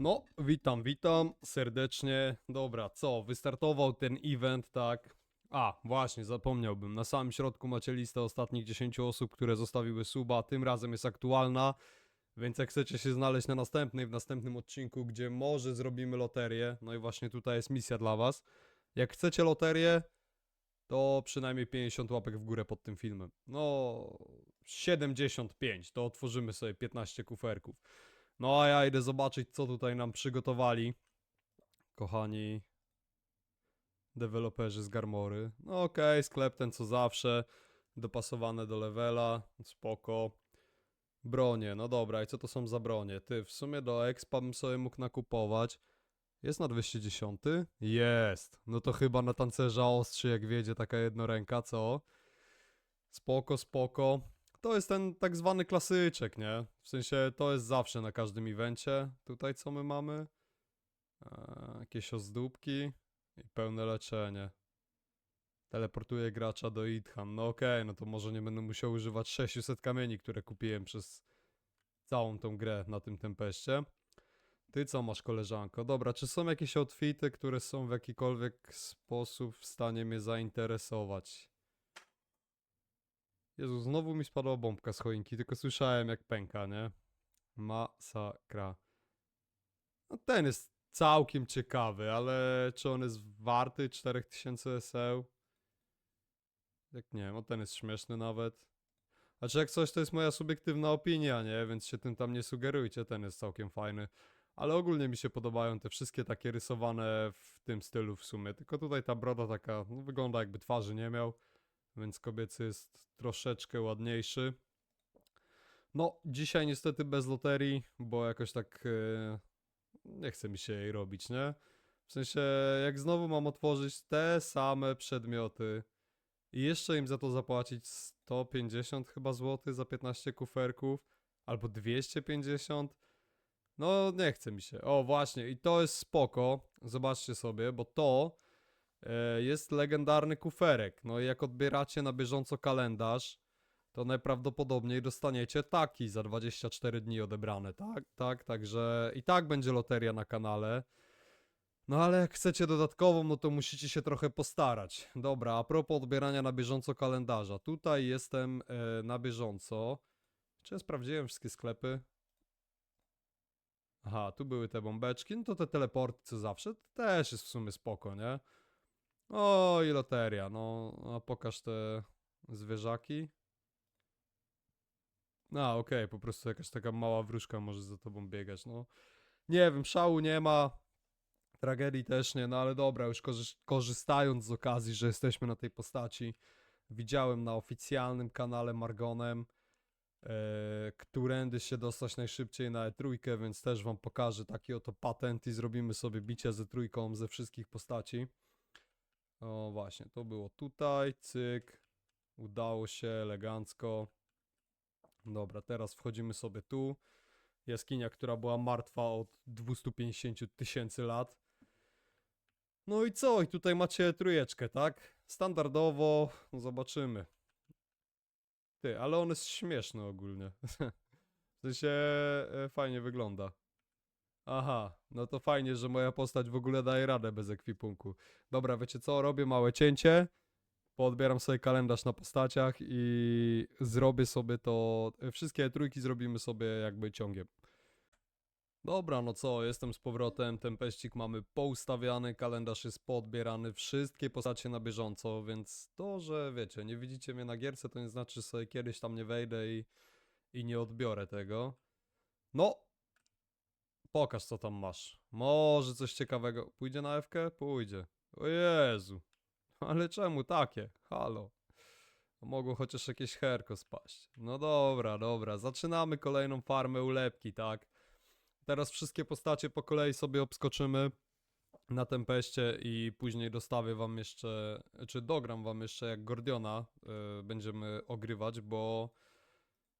No, witam, witam serdecznie. Dobra, co? Wystartował ten event, tak? A, właśnie, zapomniałbym. Na samym środku macie listę ostatnich 10 osób, które zostawiły suba. Tym razem jest aktualna. Więc jak chcecie się znaleźć na następnej, w następnym odcinku, gdzie może zrobimy loterię, no i właśnie tutaj jest misja dla was. Jak chcecie loterię, to przynajmniej 50 łapek w górę pod tym filmem. No, 75, to otworzymy sobie 15 kuferków. No a ja idę zobaczyć, co tutaj nam przygotowali. Kochani deweloperzy z Garmory. No okej, sklep ten co zawsze. Dopasowane do levela. Spoko. Bronie, no dobra, i co to są za bronie? Ty, w sumie do expa bym sobie mógł nakupować. Jest na 210? Jest. No to chyba na tancerza ostrzy, jak wiedzie taka jednoręka, co? Spoko, spoko. To jest ten tak zwany klasyczek, nie? W sensie to jest zawsze na każdym evencie. Tutaj co my mamy? Eee, jakieś ozdóbki i pełne leczenie. Teleportuje gracza do Idhan. No okej, no to może nie będę musiał używać 600 kamieni, które kupiłem przez całą tą grę na tym tempeście. Ty co masz, koleżanko? Dobra, czy są jakieś outfity, które są w jakikolwiek sposób w stanie mnie zainteresować? Jezu, znowu mi spadła bombka z choinki, tylko słyszałem jak pęka, nie? Masakra. No ten jest całkiem ciekawy, ale czy on jest warty 4000 SL? Jak nie wiem, o ten jest śmieszny nawet. Znaczy jak coś to jest moja subiektywna opinia, nie? Więc się tym tam nie sugerujcie, ten jest całkiem fajny. Ale ogólnie mi się podobają te wszystkie takie rysowane w tym stylu w sumie. Tylko tutaj ta broda taka, no, wygląda jakby twarzy nie miał. Więc kobiecy jest troszeczkę ładniejszy. No, dzisiaj niestety bez loterii, bo jakoś tak e, nie chce mi się jej robić, nie? W sensie, jak znowu mam otworzyć te same przedmioty i jeszcze im za to zapłacić 150 chyba złotych za 15 kuferków, albo 250, no nie chce mi się. O, właśnie, i to jest spoko, zobaczcie sobie, bo to jest legendarny kuferek. No i jak odbieracie na bieżąco kalendarz, to najprawdopodobniej dostaniecie taki za 24 dni odebrane, tak? Tak, także i tak będzie loteria na kanale. No ale jak chcecie dodatkową, no to musicie się trochę postarać. Dobra, a propos odbierania na bieżąco kalendarza. Tutaj jestem e, na bieżąco. Czy ja sprawdziłem wszystkie sklepy? Aha, tu były te bombeczki. No to te teleporty co zawsze to też jest w sumie spoko, nie? O, i loteria. No, a pokaż te zwierzaki. A, okej, po prostu jakaś taka mała wróżka może za tobą biegać, no. Nie wiem, szału nie ma, tragedii też nie, no ale dobra, już korzy- korzystając z okazji, że jesteśmy na tej postaci, widziałem na oficjalnym kanale Margonem, e, którędy się dostać najszybciej na E3, więc też wam pokażę taki oto patent i zrobimy sobie bicie ze trójką ze wszystkich postaci. O właśnie, to było tutaj, cyk, udało się elegancko. Dobra, teraz wchodzimy sobie tu. Jaskinia, która była martwa od 250 tysięcy lat. No i co? I tutaj macie trójeczkę, tak? Standardowo, no zobaczymy. Ty, ale on jest śmieszny ogólnie. W sensie e, fajnie wygląda. Aha, no to fajnie, że moja postać w ogóle daje radę bez ekwipunku. Dobra, wiecie co? Robię małe cięcie poodbieram sobie kalendarz na postaciach i zrobię sobie to. Wszystkie trójki zrobimy sobie jakby ciągiem. Dobra, no co, jestem z powrotem, tempeścik mamy poustawiany, kalendarz jest poodbierany, wszystkie postacie na bieżąco, więc to, że wiecie, nie widzicie mnie na gierce, to nie znaczy, że sobie kiedyś tam nie wejdę i, i nie odbiorę tego. No, pokaż co tam masz. Może coś ciekawego. Pójdzie na FK? Pójdzie. O Jezu. Ale czemu takie? Halo. Mogło chociaż jakieś herko spaść. No dobra, dobra. Zaczynamy kolejną farmę ulepki, tak? Teraz wszystkie postacie po kolei sobie obskoczymy na tempeście i później dostawię wam jeszcze, czy dogram wam jeszcze jak Gordiona y, będziemy ogrywać, bo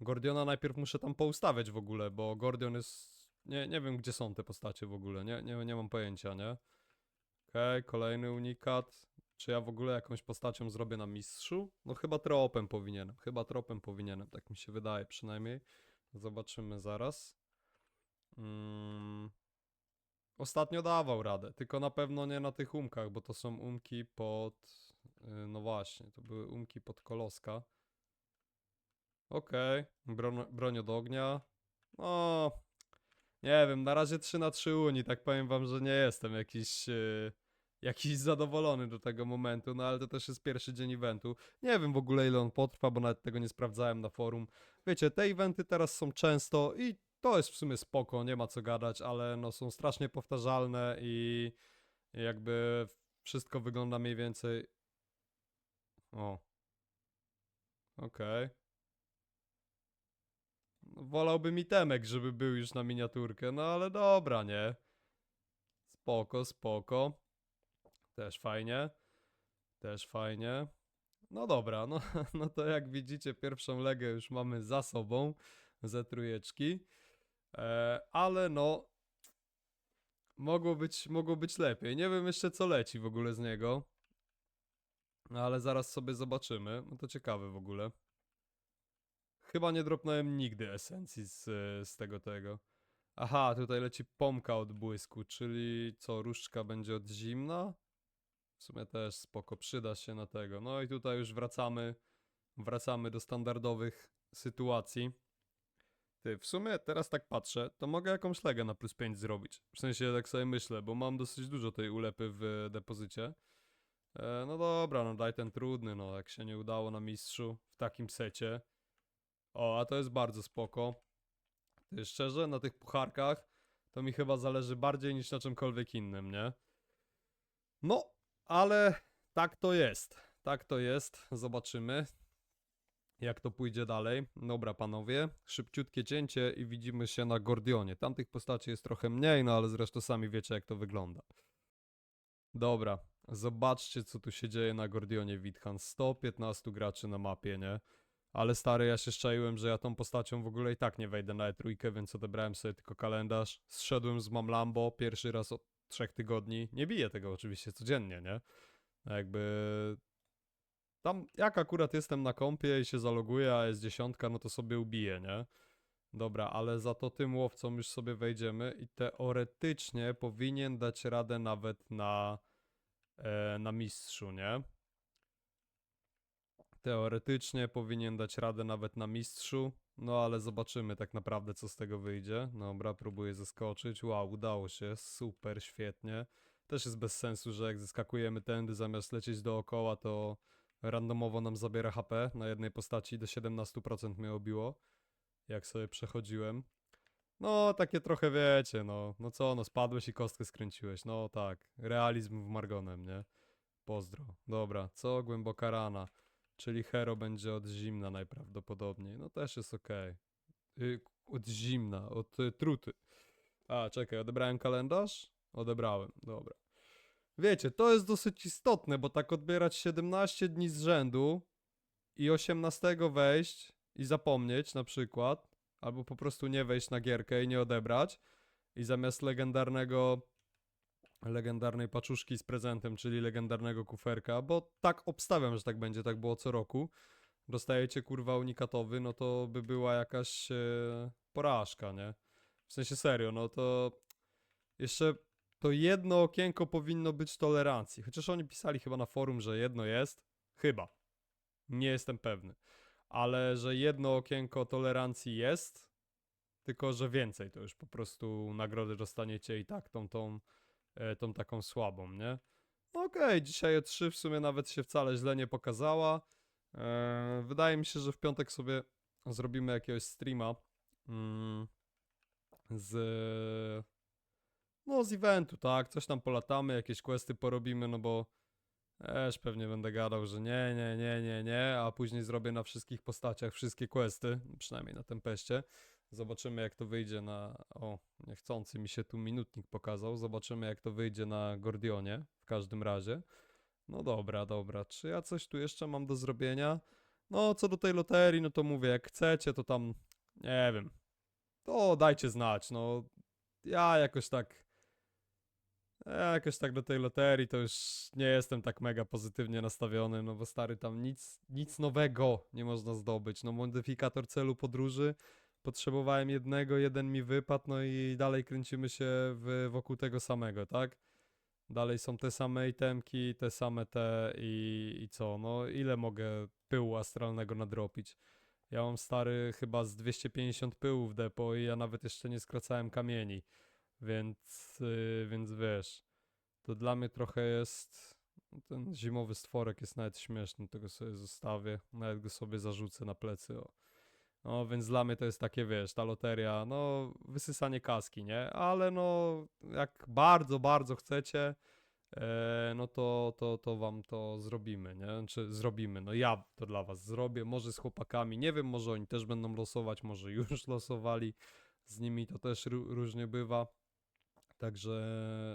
Gordiona najpierw muszę tam poustawiać w ogóle, bo Gordion jest... Nie, nie wiem gdzie są te postacie w ogóle, nie, nie, nie mam pojęcia, nie? Okej, kolejny unikat. Czy ja w ogóle jakąś postacią zrobię na mistrzu? No chyba tropem powinienem, chyba tropem powinienem, tak mi się wydaje przynajmniej. Zobaczymy zaraz. Mm. ostatnio dawał radę, tylko na pewno nie na tych umkach, bo to są umki pod... y, No właśnie, to były umki pod koloska. Okej, broń, broń od ognia. No, nie wiem, na razie 3 na 3 Unii, tak powiem wam, że nie jestem jakiś, y, jakiś zadowolony do tego momentu, no ale to też jest pierwszy dzień eventu. Nie wiem w ogóle ile on potrwa, bo nawet tego nie sprawdzałem na forum. Wiecie, te eventy teraz są często i to jest w sumie spoko, nie ma co gadać, ale no są strasznie powtarzalne i jakby wszystko wygląda mniej więcej... O. Okej. No, Wolałbym itemek, żeby był już na miniaturkę, no ale dobra, nie? Spoko, spoko. Też fajnie. Też fajnie. No dobra, no, no to jak widzicie, pierwszą legę już mamy za sobą ze trójeczki. E, ale no, mogło być, mogło być lepiej. Nie wiem jeszcze co leci w ogóle z niego. No, ale zaraz sobie zobaczymy. No to ciekawe w ogóle. Chyba nie dropnąłem nigdy esencji z, z tego tego. Aha, tutaj leci pompka od błysku, czyli co, różdżka będzie od zimna? W sumie też spoko, przyda się na tego. No i tutaj już wracamy, wracamy do standardowych sytuacji. Ty, w sumie teraz tak patrzę, to mogę jakąś legę na plus 5 zrobić. W sensie tak sobie myślę, bo mam dosyć dużo tej ulepy w depozycie. E, no dobra, no daj ten trudny, no jak się nie udało na mistrzu w takim secie. O, a to jest bardzo spoko. Ty, szczerze, na tych pucharkach to mi chyba zależy bardziej niż na czymkolwiek innym, nie? No, ale tak to jest. Tak to jest. Zobaczymy, jak to pójdzie dalej. Dobra, panowie, szybciutkie cięcie i widzimy się na Gordionie. Tamtych postaci jest trochę mniej, no ale zresztą sami wiecie, jak to wygląda. Dobra, zobaczcie, co tu się dzieje na Gordionie Withan. 115 graczy na mapie, nie? Ale stary, ja się szczaiłem, że ja tą postacią w ogóle i tak nie wejdę na E3, więc odebrałem sobie tylko kalendarz. Zszedłem z Mam Lambo pierwszy raz od trzech tygodni. Nie biję tego oczywiście codziennie, nie? Jakby... Tam, jak akurat jestem na kompie i się zaloguję, a jest dziesiątka, no to sobie ubiję, nie? Dobra, ale za to tym łowcom już sobie wejdziemy i teoretycznie powinien dać radę nawet na, e, na mistrzu, nie? Teoretycznie powinien dać radę nawet na mistrzu, no ale zobaczymy tak naprawdę co z tego wyjdzie. Dobra, próbuję zeskoczyć. Wow, udało się, super, świetnie. Też jest bez sensu, że jak zeskakujemy tędy zamiast lecieć dookoła, to randomowo nam zabiera HP. Na jednej postaci do 17% mnie obiło, jak sobie przechodziłem. No, takie trochę wiecie, no, no co, no spadłeś i kostkę skręciłeś, no tak, realizm w Margonem, nie? Pozdro. Dobra, co? Głęboka rana. Czyli Hero będzie od zimna najprawdopodobniej. No też jest. Y, od zimna, od y, truty. A, czekaj, odebrałem kalendarz? Odebrałem, dobra. Wiecie, to jest dosyć istotne, bo tak odbierać 17 dni z rzędu i 18 wejść i zapomnieć na przykład, albo po prostu nie wejść na gierkę i nie odebrać i zamiast legendarnego legendarnej paczuszki z prezentem, czyli legendarnego kuferka, bo tak obstawiam, że tak będzie, tak było co roku. Dostajecie kurwa unikatowy, no to by była jakaś e, porażka, nie? W sensie serio, no to jeszcze to jedno okienko powinno być tolerancji. Chociaż oni pisali chyba na forum, że jedno jest. Chyba. Nie jestem pewny. Ale że jedno okienko tolerancji jest, tylko że więcej to już po prostu nagrody dostaniecie i tak tą, tą tą taką słabą, nie? No Okej, dzisiaj E3 w sumie nawet się wcale źle nie pokazała. E, wydaje mi się, że w piątek sobie zrobimy jakiegoś streama mm, z no z eventu, tak? Coś tam polatamy, jakieś questy porobimy, no bo też pewnie będę gadał, że nie, nie, nie, nie, nie, a później zrobię na wszystkich postaciach wszystkie questy, przynajmniej na tempeście. Zobaczymy jak to wyjdzie na... O, niechcący mi się tu minutnik pokazał. Zobaczymy jak to wyjdzie na Gordionie w każdym razie. No dobra, dobra. Czy ja coś tu jeszcze mam do zrobienia? No, co do tej loterii, no to mówię, jak chcecie, to tam... Nie wiem. To dajcie znać, no. Ja jakoś tak... Ja jakoś tak do tej loterii to już nie jestem tak mega pozytywnie nastawiony, no bo stary tam nic, nic nowego nie można zdobyć. No modyfikator celu podróży potrzebowałem jednego, jeden mi wypadł, no i dalej kręcimy się w, wokół tego samego, tak? Dalej są te same itemki, te same te i, i co? No ile mogę pyłu astralnego nadropić? Ja mam stary chyba z 250 pyłów depo i ja nawet jeszcze nie skracałem kamieni. Więc, yy, więc wiesz, to dla mnie trochę jest. no Ten zimowy stworek jest nawet śmieszny, tego sobie zostawię. Nawet go sobie zarzucę na plecy. O. No, więc dla mnie to jest takie, wiesz, ta loteria, no, wysysanie kaski, nie? Ale no, jak bardzo, bardzo chcecie, e, no to, to, to wam to zrobimy, nie? Czy zrobimy, no ja to dla was zrobię, może z chłopakami, nie wiem, może oni też będą losować, może już losowali, z nimi to też ró- różnie bywa, także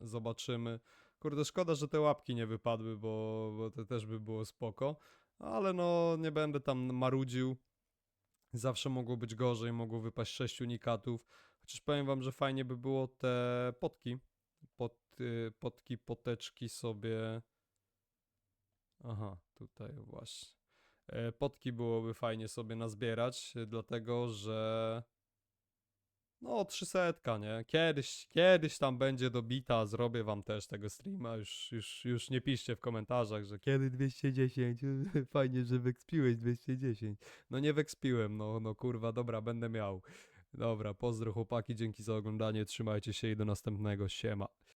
zobaczymy. Kurde, szkoda, że te łapki nie wypadły, bo, bo to też by było spoko, ale no, nie będę tam marudził. Zawsze mogło być gorzej, mogło wypaść 6 unikatów. Chociaż powiem wam, że fajnie by było te potki. Pot, y, potki, poteczki sobie. Aha, tutaj właśnie. E, Potki byłoby fajnie sobie nazbierać, dlatego że. No, 300, nie? Kiedyś, kiedyś tam będzie dobita, zrobię wam też tego streama. Już, już, już nie piszcie w komentarzach, że kiedy 210. Fajnie, że wekspiłeś 210. No nie wekspiłem, no, no kurwa, dobra, będę miał. Dobra, pozdro chłopaki, dzięki za oglądanie, trzymajcie się i do następnego, siema.